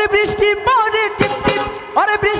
ওরে বৃষ্টি পড়ে টিপ টিপ ওরে বৃষ্টি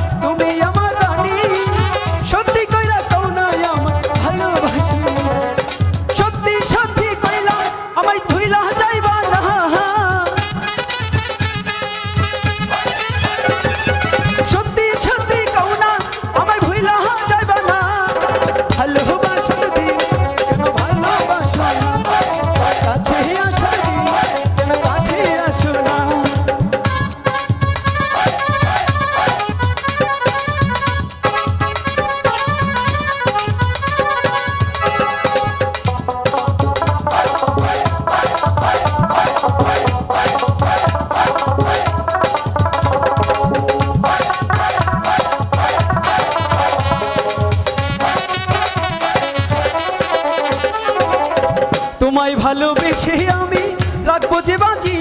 রাখব যে বাজি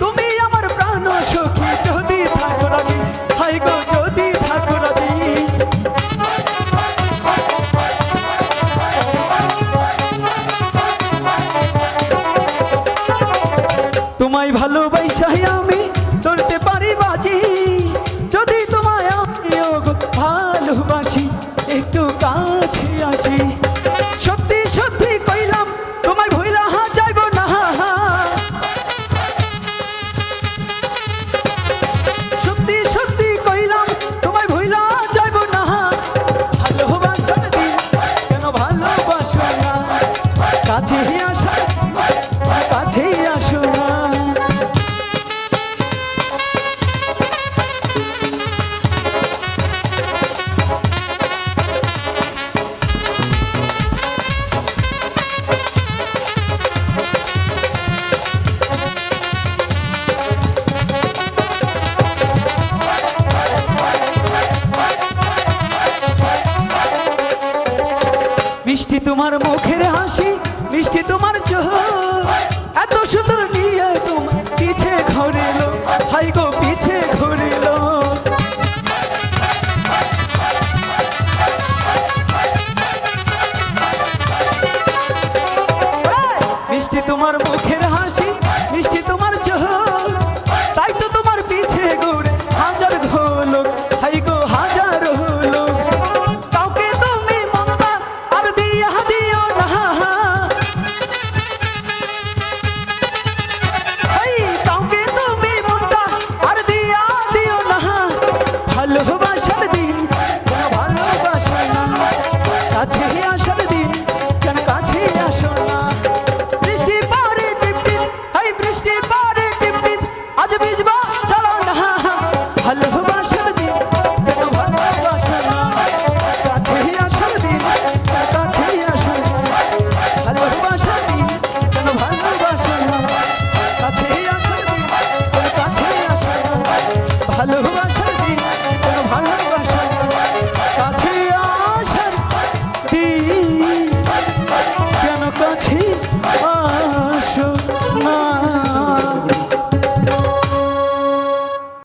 তুমি আমার প্রাণ সখী যদি থাকো রাজি হাই গো, যদি থাকো রাজি। তোমায় ভালোবাসাই আমি চলতে পারি বাজি। যদি তোমায় আমিও ভালোবাসি, একটু কাছে আসি। তোমার মুখের হাসি, মিষ্টি তোমার চোখ। এত সুন্দর নিয়ে তোমার পিছে ঘরেলো হাই গো পিছে ঘরেলো মিষ্টি তোমার মুখের হাসি কাছে আসার দিন কেন কাছে আসো না। বৃষ্টি পরে টিপ টিপ বৃষ্টি পরে টিপ টিপ আজ ভিজবা চলো না। ভালোবাসার দিন, কেন ভালোবাসো না? কাছে আসার দিন কেন কাছে আসো না। ভালোবাসার দিন, কেন ভালোবাসো না? কাছে আসার দিন কেন কাছে আসো না। ভালোবাসা